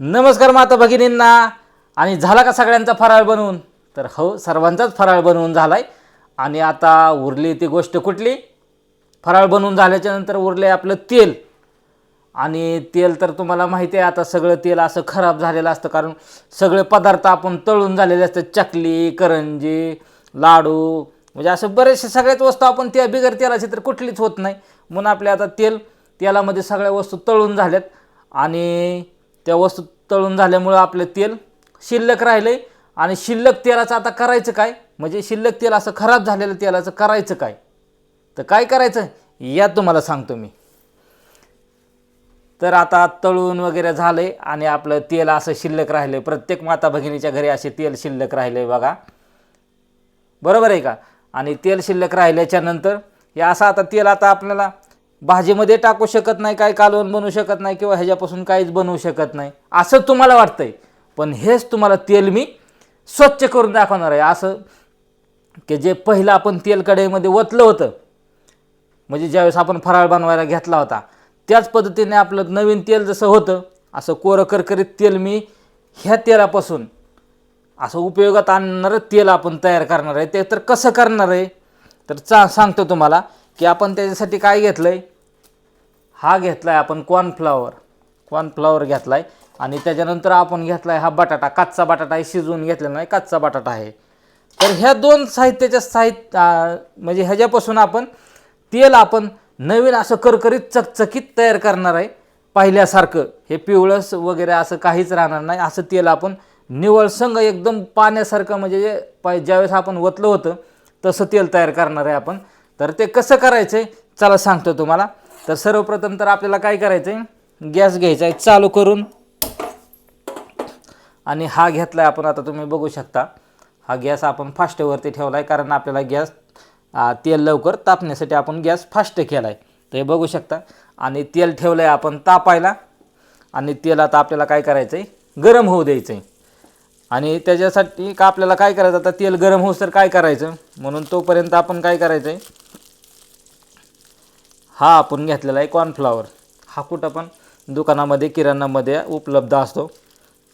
नमस्कार माता भगिनींना. आणि झाला का सगळ्यांचा फराळ बनवून? तर हो सर्वांचाच फराळ बनवून झाला आहे आणि आता उरली ती गोष्ट कुठली? फराळ बनवून झाल्याच्यानंतर उरले आपलं तेल. आणि तेल तर तुम्हाला माहिती आहे आता सगळं तेल असं खराब झालेलं असतं कारण सगळे पदार्थ आपण तळून झालेले असतात. चकली करंजी लाडू म्हणजे असं बरेचसे सगळ्याच वस्तू आपण त्या बिगर तेलाची तर कुठलीच होत नाही. म्हणून आपल्या आता तेल तेलामध्ये सगळ्या वस्तू तळून झाल्यात. आणि त्या वस्तू तळून झाल्यामुळं आपलं तेल शिल्लक राहिलं आहे आणि शिल्लक तेलाचं आता करायचं काय? म्हणजे शिल्लक तेल असं खराब झालेलं तेलाचं करायचं काय? तर काय करायचं? यात तुम्हाला सांगतो मी. तर आता तळून वगैरे झालं आहे आणि आपलं तेल असं शिल्लक राहिलं प्रत्येक माता भगिनीच्या घरी असे तेल शिल्लक राहिले बघा. बरोबर आहे का? आणि तेल शिल्लक राहिल्याच्या नंतर हे असं आता तेल आता आपल्याला भाजीमध्ये टाकू शकत नाही काय कालवण बनवू शकत नाही किंवा ह्याच्यापासून काहीच बनवू शकत नाही. असं तुम्हाला वाटतंय. पण हेच तुम्हाला तेल मी स्वच्छ करून दाखवणार आहे. असं की जे पहिलं आपण तेल कढईमध्ये ओतलं होतं म्हणजे ज्यावेळेस आपण फराळ बनवायला घेतला होता त्याच पद्धतीने आपलं नवीन तेल जसं होतं असं कोरं करकरीत तेल मी ह्या तेलापासून असं उपयोगात आणणारं तेल आपण तयार करणार आहे. ते तर कसं करणार आहे? तर चा सांगतो तुम्हाला. की आपण त्याच्यासाठी काय घेतलं आहे हा घेतला आहे आपण कॉर्नफ्लावर कॉर्नफ्लावर घेतला आहे आणि त्याच्यानंतर आपण घेतला आहे हा बटाटा. कच्चा बटाटा आहे शिजवून घेतलेला नाही कच्चा बटाटा आहे. तर ह्या दोन साहित्याच्या साहित्य म्हणजे ह्याच्यापासून आपण तेल आपण नवीन असं करकरीत चकचकीत तयार करणार आहे. पाहिल्यासारखं. हे पिवळस वगैरे असं काहीच राहणार नाही. असं तेल आपण निवळ संघ एकदम पाण्यासारखं म्हणजे जे पा ज्यावेळेस आपण ओतलं होतं तसं तेल तयार करणार आहे आपण. तर ते कसं करायचं आहे चला सांगतो तुम्हाला. तर सर्वप्रथम तर आपल्याला काय करायचं आहे गॅस घ्यायचा आहे चालू करून. आणि हा घेतला आहे आपण आता तुम्ही बघू शकता. हा गॅस आपण फास्टवरती ठेवला आहे कारण आपल्याला गॅस तेल लवकर तापण्यासाठी आपण गॅस फास्ट केला आहे तर हे बघू शकता. आणि तेल ठेवलं आहे आपण तापायला. आणि तेल आता आपल्याला काय करायचं आहे गरम होऊ द्यायचं आहे आणि त्याच्यासाठी का आपल्याला काय करायचं? आता तेल गरम होऊस तर काय करायचं? म्हणून तोपर्यंत आपण काय करायचं आहे हा आपण घेतलेला आहे कॉर्नफ्लावर हा कुठं पण दुकानामध्ये किराणामध्ये उपलब्ध असतो.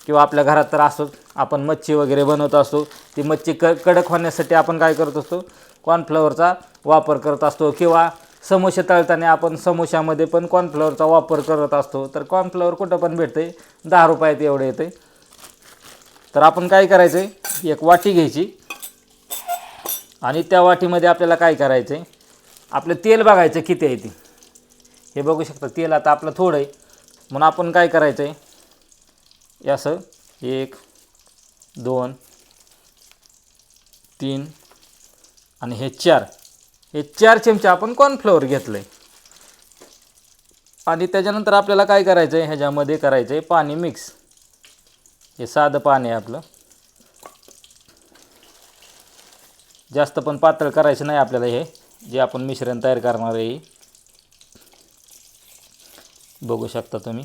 किंवा आपल्या घरात तर असतोच. आपण मच्छी वगैरे बनवत असतो. ती मच्छी क कडक होण्यासाठी आपण काय करत असतो? कॉर्नफ्लॉवरचा वापर करत असतो. किंवा समोसे तळताना आपण समोशामध्ये पण कॉर्नफ्लॉवरचा वापर करत असतो. तर कॉर्नफ्लॉवर कुठं पण भेटते दहा रुपयात एवढं येते तर आपण काय करायचं आहे एक वाटी घ्यायची. आणि त्या वाटीमध्ये आपल्याला काय करायचं आहे आपलं तेल बघायचं किती आहे ते. हे बघू शकता तेल आता आपलं थोडं आहे. म्हणून आपण काय करायचं आहे असं एक दोन तीन आणि हे चार. हे चार चमचे आपण कॉर्नफ्लोअर घेतलं आहे आणि त्याच्यानंतर आपल्याला काय करायचं आहे ह्याच्यामध्ये करायचं आहे पाणी मिक्स हे साधं पाणी आहे आपलं. जास्त पण पातळ करायचं नाही आपल्याला हे. जे आपण मिश्रण तयार करणार आहे बघू शकता तुम्ही.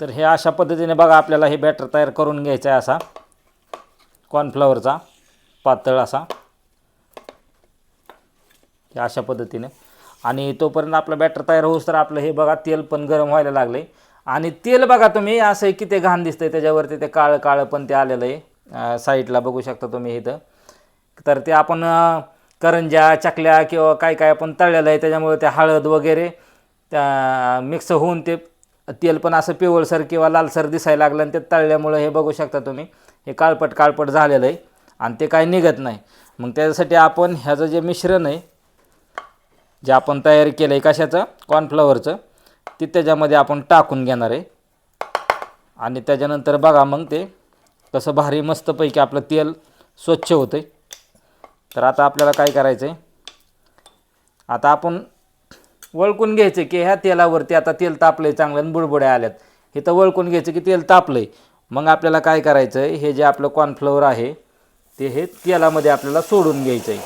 तर हे अशा पद्धतीने बघा आपल्याला हे बॅटर तयार करून घ्यायचं आहे असा. कॉर्नफ्लॉवरचा पातळ असा. हे अशा पद्धतीने. आणि तोपर्यंत आपलं बॅटर तयार होऊस तर आपलं हे बघा तेल पण गरम व्हायला लागले आणि तेल बघा तुम्ही असं किती घाण दिसतंय त्याच्यावरती ते काळं काळं पण ते आलेलं आहे. साईडला बघू शकता तुम्ही इथं. तर ते आपण करंज्या चकल्या किंवा काय काय आपण तळलेलं आहे त्याच्यामुळे ते हळद वगैरे त्या मिक्स होऊन ते तेल पण असं पिवळसर किंवा लालसर दिसायला लागलं आणि ते तळल्यामुळं हे बघू शकता तुम्ही. हे काळपट काळपट झालेलं आहे आणि ते काही निघत नाही. मग त्याच्यासाठी आपण ह्याचं जे मिश्रण आहे जे आपण तयार केलं आहे कशाचं कॉर्नफ्लॉवरचं ते त्याच्यामध्ये आपण टाकून घेणार आहे. आणि त्याच्यानंतर बघा मग ते कसं भारी मस्तपैकी आपलं तेल स्वच्छ होतं आहे तर आता आपल्याला काय करायचं आहे आता आपण वळकून घ्यायचं की ह्या तेलावरती आता तेल तापलं आहे चांगल्यानं बुडबुड्या आल्यात. हे तर वळकून घ्यायचं की तेल तापलं आहे मग आपल्याला काय करायचं आहे हे जे आपलं कॉर्नफ्लॉवर आहे ते हे तेलामध्ये आपल्याला सोडून घ्यायचं आहे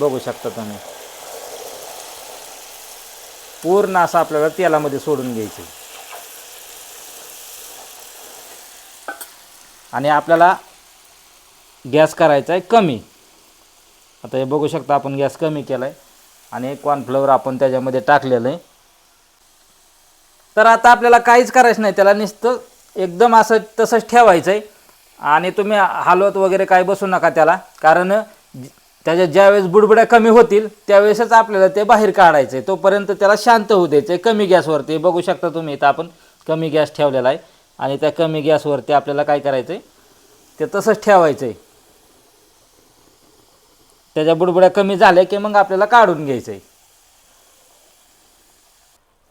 बघू शकता तुम्ही. पूर्ण असं आपल्याला तेलामध्ये सोडून घ्यायचं आहे आणि आपल्याला गॅस करायचा आहे कमी. आता हे बघू शकता आपण गॅस कमी केला आहे आणि कॉर्नफ्लॉवर आपण त्याच्यामध्ये टाकलेलं आहे. तर आता आपल्याला काहीच करायचं नाही. त्याला नुसतं एकदम असं तसंच ठेवायचं आहे. आणि तुम्ही हलवत वगैरे काय बसू नका त्याला. कारण त्याच्या ज्यावेळेस बुडबुड्या कमी होतील त्यावेळेसच आपल्याला ते बाहेर काढायचं आहे. तोपर्यंत त्याला शांत होऊ द्यायचं आहे. कमी गॅसवरती बघू शकता तुम्ही इथं आपण कमी गॅस ठेवलेला आहे. आणि त्या कमी गॅसवरती आपल्याला काय करायचं आहे ते तसंच ठेवायचं आहे त्याच्या बुडबुड्या कमी झाल्या की मग आपल्याला काढून घ्यायचं आहे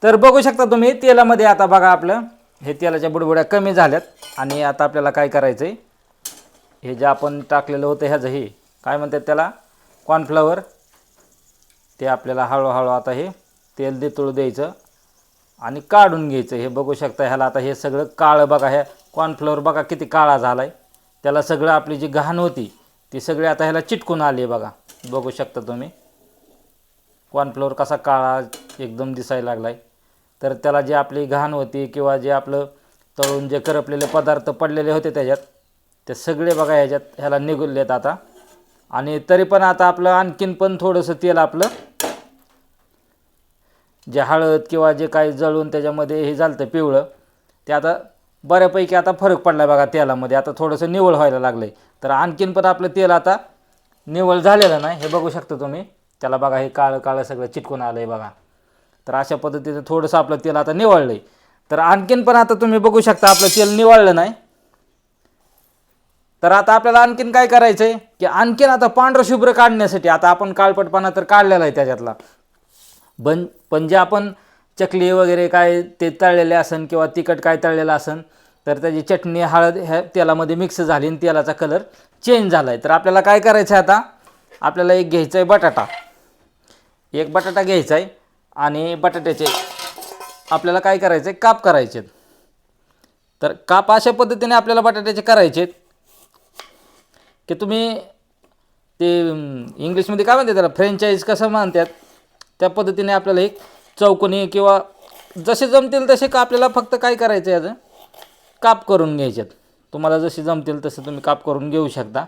तर बघू शकता तुम्ही तेलामध्ये आता बघा आपलं हे तेलाच्या बुडबुड्या कमी झाल्यात आणि आता आपल्याला काय करायचं आहे हे जे आपण टाकलेलं होतं ह्याचं हे काय म्हणतात त्याला? कॉर्नफ्लॉवर. ते आपल्याला हळूहळू आता हे तेल देतळू द्यायचं. आणि काढून घ्यायचं. हे बघू शकता ह्याला आता हे सगळं काळं बघा ह्या कॉर्नफ्लोअर बघा किती काळा झाला आहे त्याला सगळं आपली जी घाण होती ती सगळी आता ह्याला चिटकून आली आहे बघा. बघू शकता तुम्ही. कॉर्नफ्लोअर कसा काळा एकदम दिसायला लागला आहे तर त्याला जी आपली घाण होती किंवा जे आपलं तळून जे करपलेले पदार्थ पडलेले होते त्याच्यात ते सगळे बघा ह्याच्यात ह्याला निघुलेत आता. आणि तरी पण आता आपलं आणखीन पण थोडंसं तेल आपलं जे हळद किंवा जे काही जळून त्याच्यामध्ये हे झालं पिवळं ते आता बऱ्यापैकी आता फरक पडला बघा तेलामध्ये. आता थोडंसं निवळ व्हायला लागलं आहे तर आणखीन पण आपलं तेल आता निवळ झालेलं नाही. हे बघू शकता तुम्ही. त्याला बघा हे काळं काळं सगळं चिटकून आलं आहे बघा. तर अशा पद्धतीचं थोडंसं आपलं तेल आता निवळलं आहे तर आणखीन पण आता तुम्ही बघू शकता आपलं तेल निवळलं नाही. तर आता आपल्याला आणखीन काय करायचं आहे की आणखीन आता पांढरं शुभ्र काढण्यासाठी आता आपण काळपटपणा तर काढलेला आहे त्याच्यातला. बन पण जे आपण चकली वगैरे काय ते तळलेले असन किंवा तिखट काय तळलेलं असन तर त्याची चटणी हळद ह्या तेलामध्ये मिक्स झाली आणि तेलाचा कलर चेंज झाला आहे तर आपल्याला काय करायचं आहे आता? आपल्याला एक घ्यायचा आहे बटाटा. एक बटाटा घ्यायचा आहे आणि बटाट्याचे आपल्याला काय करायचं आहे काप करायचे आहेत. तर काप अशा पद्धतीने आपल्याला बटाट्याचे करायचे आहेत की तुम्ही ते इंग्लिशमध्ये काय म्हणते त्याला? फ्रेंचाईज कसं म्हणतात त्या पद्धतीने आपल्याला एक चौकोनी किंवा जसे जमतील तसे का आपल्याला फक्त काय करायचं आहे याचं? काप करून घ्यायचे आहेत तुम्हाला जसे जमतील तसे तुम्ही काप करून घेऊ शकता.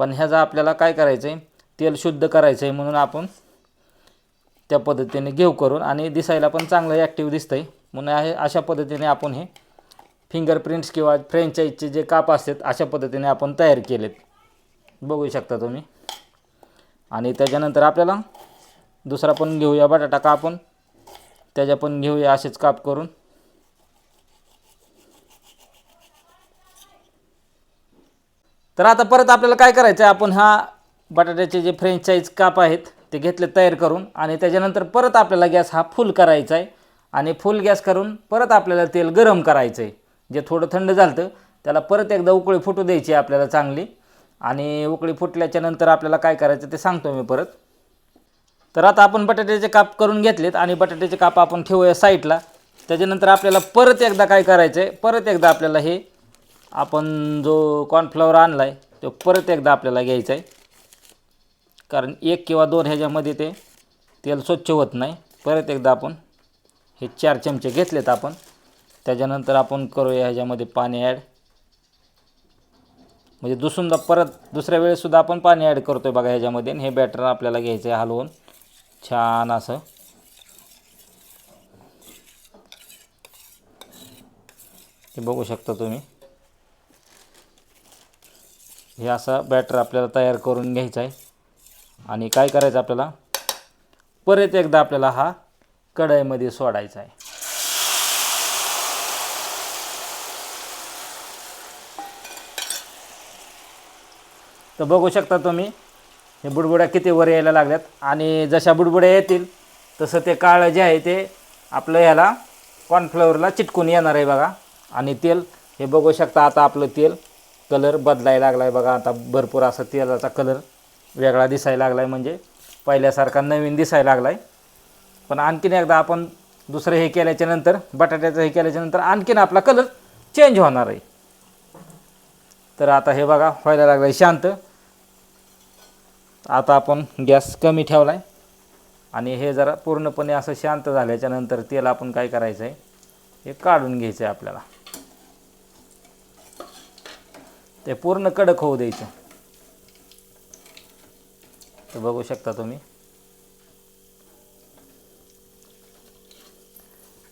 पण ह्याचा आपल्याला काय करायचं आहे तेल शुद्ध करायचं आहे म्हणून आपण त्या पद्धतीने घेऊ करून आणि दिसायला पण चांगलं ॲक्टिव्ह दिसतं आहे म्हणून आहे अशा पद्धतीने आपण हे फिंगरप्रिंट्स किंवा फ्रेंचाईजचे जे काप असतात अशा पद्धतीने आपण तयार केलेत. बघू शकता तुम्ही. आणि त्याच्यानंतर आपल्याला दुसरा पण घेऊया बटाटा कापून. त्याच्या पण घेऊया असेच काप करून. तर आता परत आपल्याला काय करायचं आहे आपण हा बटाट्याचे जे फ्रेंचाईज काप आहेत ते घेतले तयार करून आणि त्याच्यानंतर परत आपल्याला गॅस हा फुल करायचा आहे आणि फुल गॅस करून परत आपल्याला तेल गरम करायचं आहे जे थोडं थंड झालं त्याला परत एकदा उकळी फुटू द्यायची आहे आपल्याला चांगली. आणि उकळी फुटल्याच्या नंतर आपल्याला काय करायचं ते सांगतो मी परत. तर आता आपण बटाट्याचे काप करून घेतलेत आणि बटाट्याचे काप आपण ठेवूया साईडला. त्याच्यानंतर आपल्याला परत एकदा काय करायचं आहे परत एकदा आपल्याला हे आपण जो कॉर्नफ्लॉवर आणला आहे तो परत एकदा आपल्याला घ्यायचा आहे कारण एक किंवा दोन ह्याच्यामध्ये ते तेल स्वच्छ होत नाही. परत एकदा आपण हे चार चमचे घेतलेत आपण. त्याच्यानंतर आपण करूया ह्याच्यामध्ये पाणी ॲड म्हणजे दुसुंदा परत दुसऱ्या वेळेससुद्धा आपण पाणी ॲड करतो आहे बघा ह्याच्यामध्ये आणि हे बॅटर आपल्याला घ्यायचं आहे हलवून. छान असं. हे बघू शकता तुम्ही. हे असा बॅटर आपल्याला तयार करून घ्यायचा आहे. आणि काय करायचं आपल्याला? परत एकदा आपल्याला हा कढईमध्ये सोडायचा आहे. तर बघू शकता तुम्ही हे बुडबुड्या किती वर यायला लागल्यात. आणि जशा बुडबुड्या येतील तसं ते काळं जे आहे ते आपलं ह्याला कॉर्नफ्लॉवरला चिटकून येणार आहे बघा. आणि तेल हे बघू शकता आता आपलं तेल कलर बदलायला लागला आहे बघा. आता भरपूर असा तेलाचा कलर वेगळा दिसायला लागला आहे म्हणजे पहिल्यासारखा नवीन दिसायला लागला आहे पण आणखीन एकदा आपण दुसरं हे केल्याच्यानंतर बटाट्याचं हे केल्याच्यानंतर आणखीन आपला कलर चेंज होणार आहे. तर आता हे बघा व्हायला लागलं आहे शांत. आता आपण गॅस कमी ठेवला आहे आणि हे जरा पूर्णपणे असं शांत झाल्याच्यानंतर तेल आपण काय करायचं आहे हे काढून घ्यायचं आहे आपल्याला. ते पूर्ण कडक होऊ द्यायचं. तर बघू शकता तुम्ही.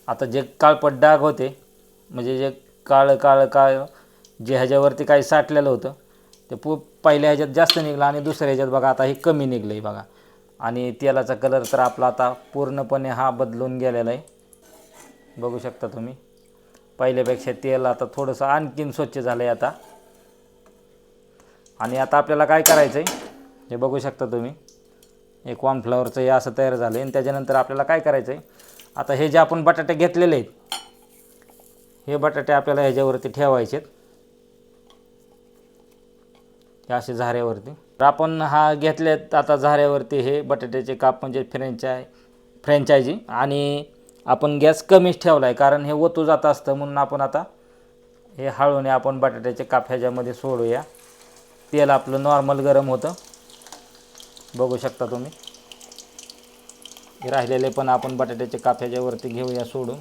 आता जे काळपट डाग होते म्हणजे जे काळं काळं काळ जे ह्याच्यावरती काही साठलेलं होतं ते पु पहिल्या ह्याच्यात जास्त निघलं आणि दुसऱ्या ह्याच्यात बघा आता हे कमी निघलं आहे बघा. आणि तेलाचा कलर तर आपला आता पूर्णपणे हा बदलून गेलेला आहे. बघू शकता तुम्ही. पहिल्यापेक्षा तेल आता थोडंसं आणखीन स्वच्छ झालं आहे आता. आणि आता आपल्याला काय करायचं आहे हे बघू शकता तुम्ही. हे कॉर्नफ्लॉवरचं हे असं तयार झालं आहे आणि त्याच्यानंतर आपल्याला काय करायचं आहे आता हे जे आपण बटाटे घेतलेले आहेत हे बटाटे आपल्याला ह्याच्यावरती ठेवायचे आहेत हे असे झाऱ्यावरती. तर आपण हा घेतल्यात आता झाऱ्यावरती हे बटाट्याचे काप म्हणजे फ्रेंचाय फ्रँचायझी आणि आपण गॅस कमीच ठेवला आहे कारण हे ओतू जात असतं म्हणून आपण आता हे हळूने आपण बटाट्याचे काप ह्याच्यामध्ये सोडूया. तेल आपलं नॉर्मल गरम होतं. बघू शकता तुम्ही. राहिलेले पण आपण बटाट्याचे काप ह्याच्यावरती घेऊया सोडून.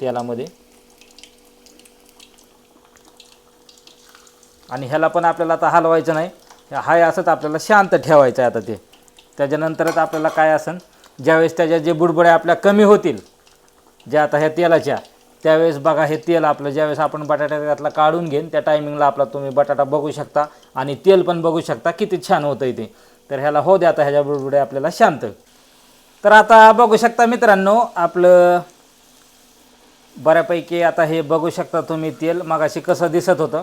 तेलामध्ये. आणि ह्याला पण आपल्याला आता हलवायचं नाही. हाय असंच आपल्याला शांत ठेवायचं आहे आता ते. त्याच्यानंतरच आपल्याला काय असेल ज्यावेळेस त्याच्या जे बुडबुड्या आपल्या कमी होतील ज्या आता ह्या तेलाच्या त्यावेळेस बघा हे तेल आपलं ज्यावेळेस आपण बटाट्यातला काढून घेईन त्या टायमिंगला आपला तुम्ही बटाटा बघू शकता आणि तेल पण बघू शकता किती छान होतं ते. तर ह्याला हो द्या आता ह्याच्या बुडबुड्या आपल्याला शांत. तर आता बघू शकता मित्रांनो आपलं बऱ्यापैकी आता हे बघू शकता तुम्ही तेल. मगाशी कसं दिसत होतं.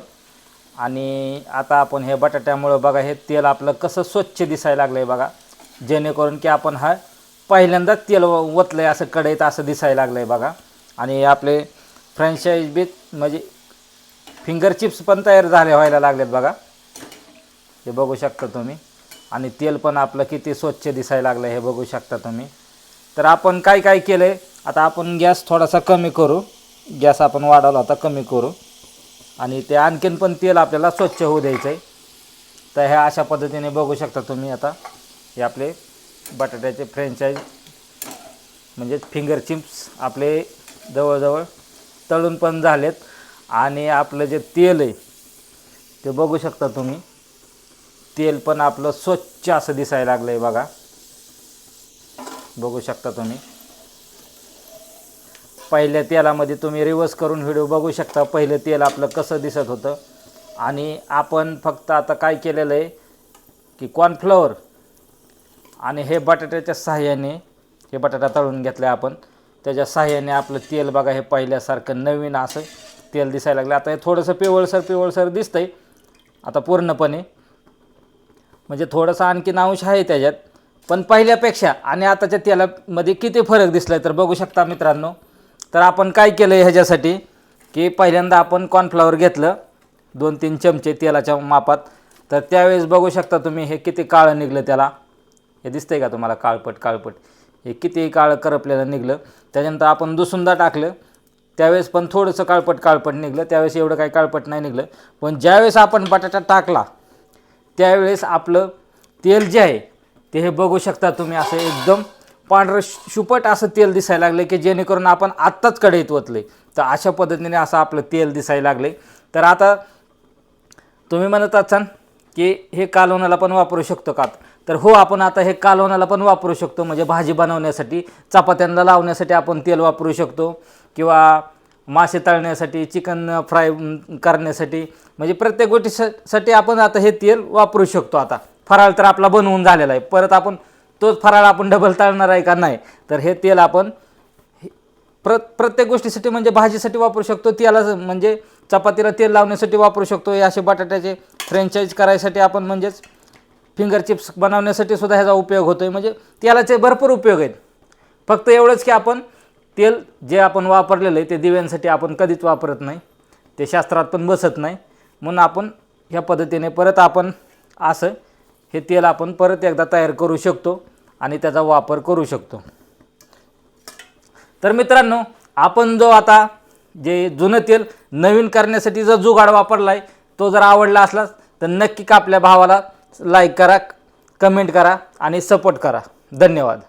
आणि आता आपण हे बटाट्यामुळं बघा हे तेल आपलं कसं स्वच्छ दिसायला लागलं आहे बघा. जेणेकरून की आपण हा पहिल्यांदाच तेल ओतलं आहे असं कढईत असं दिसायला लागलं आहे बघा. आणि आपले फ्रँचाईज बीत म्हणजे फिंगर चिप्स पण तयार झाले व्हायला लागलेत बघा. हे बघू शकता तुम्ही. आणि तेल पण आपलं किती स्वच्छ दिसायला लागलं हे बघू शकता तुम्ही. तर आपण काय काय केलं आहे आता आपण गॅस थोडासा कमी करू. गॅस आपण वाढवला होता कमी करू. आणि ते आणखीन पण तेल आपल्याला स्वच्छ होऊ द्यायचं आहे तर ह्या अशा पद्धतीने बघू शकता तुम्ही आता हे आपले बटाट्याचे फ्रेंचाईज म्हणजेच फिंगर चिप्स आपले जवळजवळ तळून पण झालेत. आणि आपलं जे तेल आहे ते बघू शकता तुम्ही. तेल पण आपलं स्वच्छ असं दिसायला लागलं आहे बघा. बघू शकता तुम्ही. पहिल्या तेलामध्ये तुम्ही रिवर्स करून व्हिडिओ बघू शकता. पहिलं तेल आपलं कसं दिसत होतं. आणि आपण फक्त आता काय केलेलं आहे की कॉर्नफ्लॉवर आणि हे बटाट्याच्या सहाय्याने हे बटाटा तळून घेतलं आहे आपण. त्याच्या सहाय्याने आपलं तेल बघा हे पहिल्यासारखं नवीन असं तेल दिसायला लागलं. आता हे थोडंसं पिवळसर पिवळसर दिसतंय. आता पूर्णपणे. म्हणजे थोडंसं आणखीन अंश आहे त्याच्यात. पण पहिल्यापेक्षा आणि आताच्या तेलामध्ये किती फरक दिसला तर बघू शकता मित्रांनो. तर आपण काय केलं आहे ह्याच्यासाठी? की पहिल्यांदा आपण कॉर्नफ्लॉवर घेतलं दोन तीन चमचे तेलाच्या मापात. तर त्यावेळेस बघू शकता तुम्ही हे किती काळं निघलं त्याला? हे दिसतंय का तुम्हाला? काळपट काळपट. हे किती काळं करपलेलं निघलं. त्याच्यानंतर आपण दुसुंदा टाकलं. त्यावेळेस पण थोडंसं काळपट काळपट निघलं. त्यावेळेस एवढं काही काळपट नाही निघलं. पण ज्यावेळेस आपण बटाटा टाकला त्यावेळेस आपलं तेल जे आहे ते हे बघू शकता तुम्ही असं एकदम पांढरं शुपट असं तेल दिसायला लागलं की जेणेकरून आपण आत्ताच कढईत ओतले. तर अशा पद्धतीने असं आपलं तेल दिसायला लागले तर आता तुम्ही म्हणत असाल की हे कालवणाला पण वापरू शकतो का? तर हो आपण आता हे कालवणाला पण वापरू शकतो. म्हणजे भाजी बनवण्यासाठी चपात्यांना लावण्यासाठी आपण तेल वापरू शकतो. किंवा मासे तळण्यासाठी चिकन फ्राय करण्यासाठी. म्हणजे प्रत्येक गोष्टीसाठी आपण आता हे तेल वापरू शकतो आता. फराळ तर आपला बनवून झालेला आहे. परत आपण तोच फराळ आपण डबल तळणार आहे का नाही? तर हे तेल आपण प्र प्रत्येक गोष्टीसाठी म्हणजे भाजीसाठी वापरू शकतो. त्याला म्हणजे चपातीला तेल लावण्यासाठी वापरू शकतो. हे असे बटाट्याचे फ्रेंचाईज करायसाठी आपण म्हणजेच फिंगर चिप्स बनवण्यासाठी सुद्धा ह्याचा उपयोग होतो आहे म्हणजे तेलाचे भरपूर उपयोग आहेत. फक्त एवढंच की आपण तेल जे आपण वापरलेलं आहे ते दिव्यांसाठी आपण कधीच वापरत नाही. ते शास्त्रात पण बसत नाही. म्हणून आपण ह्या पद्धतीने परत आपण असं हे तेल आपण परत एकदा तयार करू शकतो. आणि त्याचा वापर करू शकतो. तर मित्रांनो आपण जो आता जे जुनं तेल नवीन करण्यासाठी जो जुगाड वापरला आहे तो जर आवडला असला तर नक्की का आपल्या भावाला लाईक करा कमेंट करा आणि सपोर्ट करा. धन्यवाद.